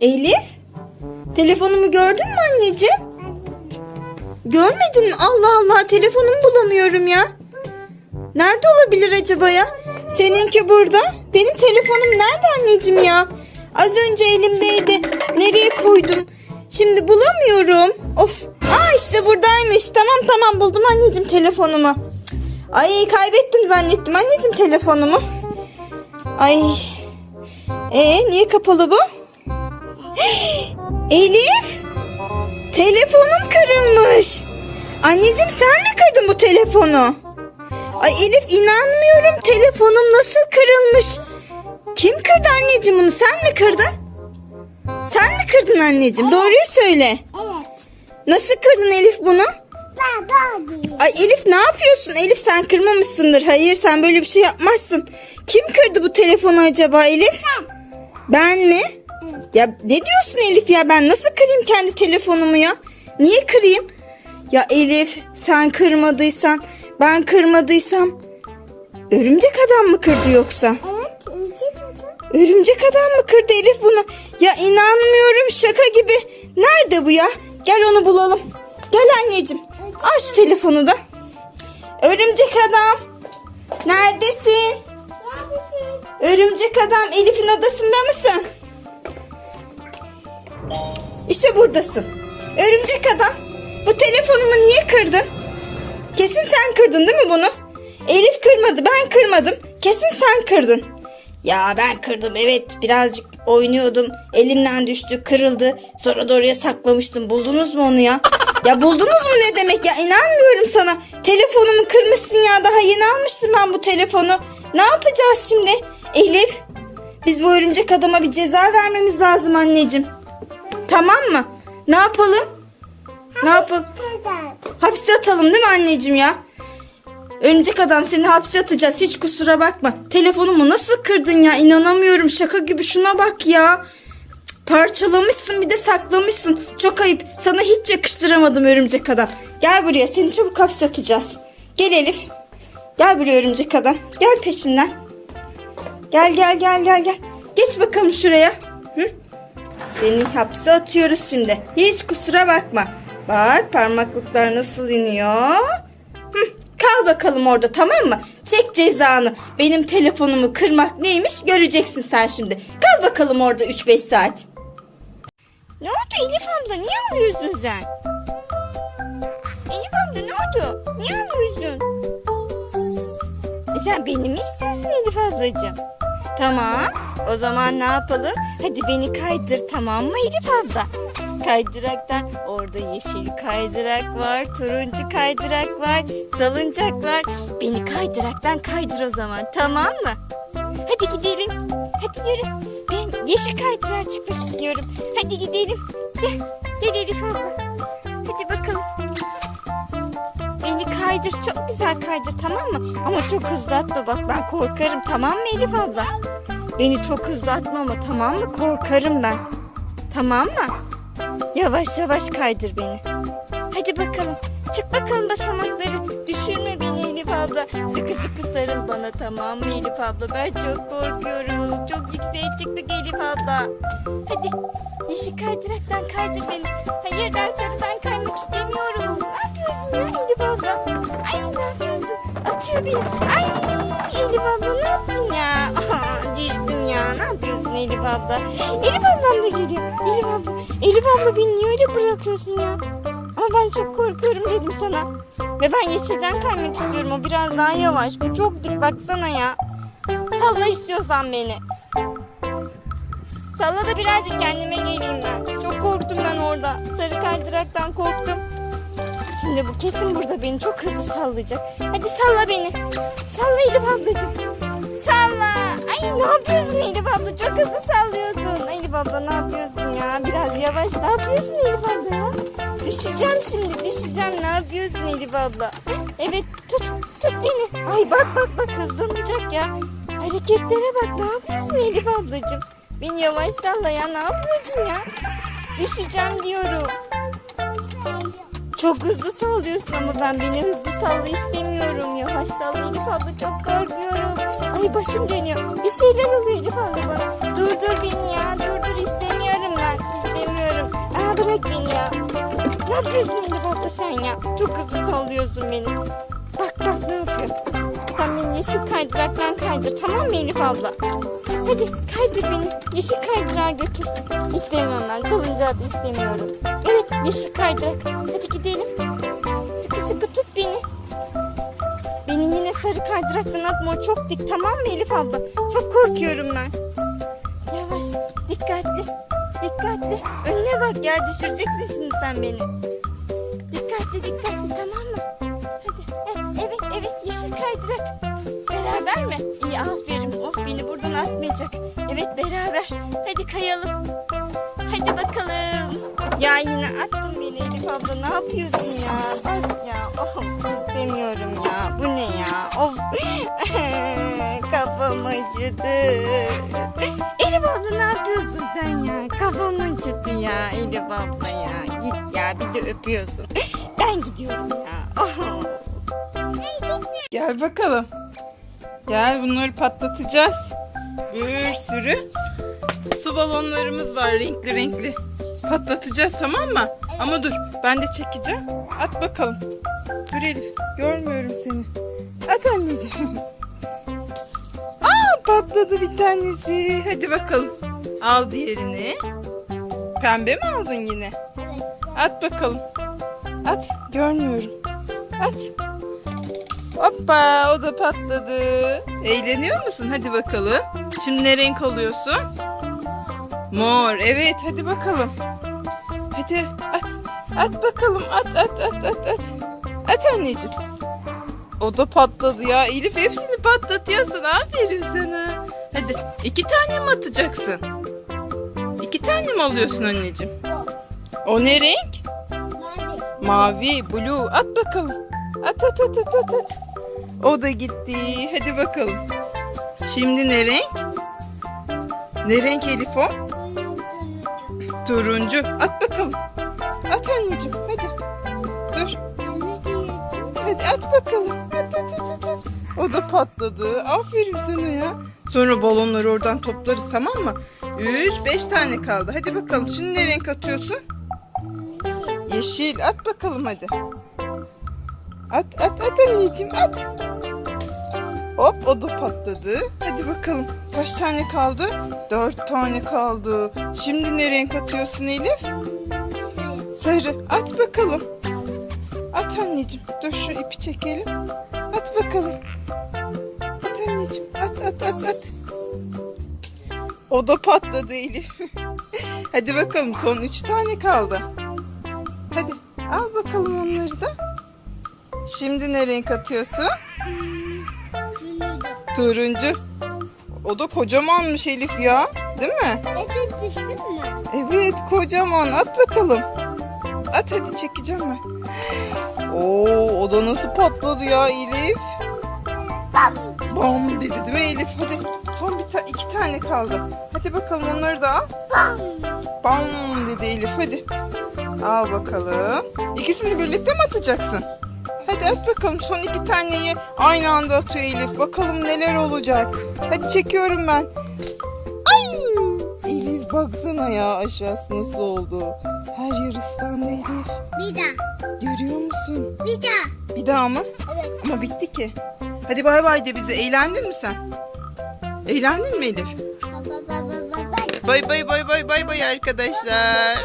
Elif? Telefonumu gördün mü anneciğim? Görmedin mi? Allah Allah telefonumu bulamıyorum ya. Nerede olabilir acaba ya? Seninki burada. Benim telefonum nerede anneciğim ya? Az önce elimdeydi. Nereye koydum? Şimdi bulamıyorum. Of. Aa işte buradaymış. Tamam tamam buldum anneciğim telefonumu. Ay kaybettim zannettim anneciğim telefonumu. Ay. E niye kapalı bu? Elif. Telefonum kırılmış. Anneciğim sen mi kırdın bu telefonu? Ay Elif inanmıyorum. Telefonum nasıl kırılmış? Kim kırdı anneciğim bunu? Sen mi kırdın? Sen mi kırdın anneciğim? Doğruyu söyle. Evet. Nasıl kırdın Elif bunu? Ben daha Ay Elif ne yapıyorsun? Elif sen kırmamışsındır. Hayır sen böyle bir şey yapmazsın. Kim kırdı bu telefonu acaba Elif? Ben mi? Ya ne diyorsun Elif ya? Ben nasıl kırayım kendi telefonumu ya? Niye kırayım? Ya Elif sen kırmadıysan ben kırmadıysam örümcek adam mı kırdı yoksa? Evet. Ücret oldu. Örümcek adam mı kırdı Elif bunu? Ya inanmıyorum şaka gibi. Nerede bu ya? Gel onu bulalım. Gel anneciğim. Şu telefonu da. Örümcek adam. Neredesin? Neredesin? Örümcek adam Elif'in odasında mısın? İşte buradasın. Örümcek adam. Bu telefonumu niye kırdın? Kesin sen kırdın değil mi bunu? Elif kırmadı ben kırmadım. Kesin sen kırdın. Ya ben kırdım evet birazcık oynuyordum. Elimden düştü kırıldı. Sonra da oraya saklamıştım. Buldunuz mu onu ya? Ya buldunuz mu ne demek ya? İnanmıyorum sana. Telefonumu kırmışsın ya. Daha yeni almıştım ben bu telefonu. Ne yapacağız şimdi? Elif biz bu örümcek adama bir ceza vermemiz lazım anneciğim. Tamam mı? Ne yapalım? Ne yapalım? Hapse atalım değil mi anneciğim ya? Örümcek adam seni hapse atacağız. Hiç kusura bakma. Telefonumu nasıl kırdın ya? İnanamıyorum. Şaka gibi şuna bak ya. Cık, Parçalamışsın bir de saklamışsın. Çok ayıp. Sana hiç yakıştıramadım örümcek adam. Gel buraya. Seni çabuk hapse atacağız. Gel Elif. Gel buraya örümcek adam. Gel peşimden. Gel gel gel gel gel. Geç bakalım şuraya. Seni hapse atıyoruz şimdi. Hiç kusura bakma. Bak parmaklıklar nasıl iniyor. Hı, kal bakalım orada tamam mı? Çek cezanı. Benim telefonumu kırmak neymiş göreceksin sen şimdi. Kal bakalım orada 3-5 saat. Ne oldu Elif abla? Niye ağlıyorsun sen? Elif abla ne oldu? Niye ağlıyorsun? E sen beni mi istiyorsun Elif ablacığım? Tamam. O zaman ne yapalım? Hadi beni kaydır tamam mı Elif abla? Kaydıraktan orada yeşil kaydırak var, turuncu kaydırak var, salıncak var. Beni kaydıraktan kaydır o zaman tamam mı? Hadi gidelim. Hadi yürü. Ben yeşil kaydırağa çıkmak istiyorum. Hadi gidelim. Gel. Gel Elif abla. Hadi bakalım. Beni kaydır. Çok güzel kaydır tamam mı? Ama çok hızlı atma bak ben korkarım tamam mı Elif abla? Beni çok hızlı atma ama tamam mı? Korkarım ben. Tamam mı? Yavaş yavaş kaydır beni. Hadi bakalım. Çık bakalım basamakları. Düşürme beni Elif abla. Sıkı sıkı sarıl bana tamam mı Elif abla? Ben çok korkuyorum. Çok yükseğe çıktık Elif abla. Hadi yeşil kaydıraktan kaydır beni. Hayır ben sarıdan kaymak istemiyorum. Ne yapıyorsun ya Elif abla? Ay ne yapıyorsun? Atıyor beni. Ay Elif abla ne yaptın ya? Elif abla? Elif ablam da geliyor. Elif abla. Elif abla beni niye öyle bırakıyorsun ya? Ama ben çok korkuyorum dedim sana. Ve ben yeşilden kaymak istiyorum. O biraz daha yavaş. Bu çok dik baksana ya. Salla istiyorsan beni. Salla da birazcık kendime geleyim ben. Çok korktum ben orada. Sarı kaydıraktan korktum. Şimdi bu kesin burada beni çok hızlı sallayacak. Hadi salla beni. Salla Elif ablacığım. Ay ne yapıyorsun Elif abla? Çok hızlı sallıyorsun. Elif abla ne yapıyorsun ya? Biraz yavaş. Ne yapıyorsun Elif abla ya? Düşeceğim şimdi düşeceğim. Ne yapıyorsun Elif abla? Evet tut tut beni. Ay bak bak bak hızlanacak ya. Hareketlere bak. Ne yapıyorsun Elif ablacığım? Beni yavaş salla ya. Ne yapıyorsun ya? Düşeceğim diyorum. Çok hızlı sallıyorsun ama ben beni hızlı salla istemiyorum. Yavaş salla Elif abla çok korkuyorum. Ay başım dönüyor. Bir şeyler oluyor Elif abla bana. Durdur beni ya durdur istemiyorum ben. İstemiyorum. Aa bırak beni ya. Ne yapıyorsun Elif abla sen ya? Çok hızlı sallıyorsun beni. Bak bak ne yapıyor. Sen beni yeşil kaydıraktan kaydır tamam mı Elif abla? Hadi kaydır beni. Yeşil kaydırağa götür. İstemiyorum ben. Salıncağı da istemiyorum. Yeşil kaydırak. Hadi gidelim. Sıkı sıkı tut beni. Beni yine sarı kaydıraktan atma. Çok dik tamam mı Elif abla? Çok korkuyorum ben. Yavaş. Dikkatli. Dikkatli. Önüne bak ya düşüreceksin şimdi sen beni. Dikkatli dikkatli tamam mı? Hadi. Evet evet yeşil kaydırak. Beraber mi? İyi aferin. Oh beni buradan atmayacak. Evet beraber. Hadi kayalım. Hadi bakalım. Ya yine attın beni Elif abla. Ne yapıyorsun ya? Ya. Oh istemiyorum ya. Bu ne ya? Of. Kafam acıdı. Elif abla ne yapıyorsun sen ya? Kafam acıdı ya Elif abla ya. Git ya bir de öpüyorsun. Ben gidiyorum ya. Oh. Gel bakalım. Gel bunları patlatacağız. Bir sürü su balonlarımız var renkli renkli. Patlatacağız tamam mı? Ama dur ben de çekeceğim. At bakalım. Dur Elif görmüyorum seni. At anneciğim. Aa patladı bir tanesi. Hadi bakalım. Al diğerini. Pembe mi aldın yine? At bakalım. At görmüyorum. At. Hoppa o da patladı. Eğleniyor musun? Hadi bakalım. Şimdi ne renk alıyorsun? Mor. Evet hadi bakalım. Hadi at. At bakalım. At at at at at. At anneciğim. O da patladı ya. Elif hepsini patlatıyorsun. Aferin sana. Hadi iki tane mi atacaksın? İki tane mi alıyorsun anneciğim? O ne renk? Mavi. Mavi, blue. At bakalım. At at at at at. O da gitti. Hadi bakalım. Şimdi ne renk? Ne renk Elif o? Turuncu. At bakalım. At anneciğim. Hadi. Dur. Hadi at bakalım. At at at at. O da patladı. Aferin sana ya. Sonra balonları oradan toplarız tamam mı? 3 5 tane kaldı. Hadi bakalım. Şimdi ne renk atıyorsun? Yeşil. At bakalım hadi. At at at anneciğim at. O da patladı. Hadi bakalım. Kaç tane kaldı? Dört tane kaldı. Şimdi ne renk atıyorsun Elif? Sarı. At bakalım. At anneciğim. Dur şu ipi çekelim. At bakalım. At anneciğim. At at at at. O da patladı Elif. Hadi bakalım son üç tane kaldı. Hadi al bakalım onları da. Şimdi ne renk atıyorsun? Turuncu. O da kocamanmış Elif ya. Değil mi? Evet çıktın mı? Evet kocaman. At bakalım. At hadi çekeceğim ben. Oo o da nasıl patladı ya Elif? Bam. Bam dedi değil mi Elif? Hadi son bir ta iki tane kaldı. Hadi bakalım onları da al. Bam. Bam dedi Elif hadi. Al bakalım. İkisini birlikte mi atacaksın? Hadi at bakalım son iki taneyi aynı anda atıyor Elif. Bakalım neler olacak. Hadi çekiyorum ben. Ay! Elif baksana ya aşağısı nasıl oldu. Her yer ıslandı Elif. Bir daha. Görüyor musun? Bir daha. Bir daha mı? Evet. Ama bitti ki. Hadi bay bay de bize. Eğlendin mi sen? Eğlendin mi Elif? Bay bay bay bay bay bay arkadaşlar.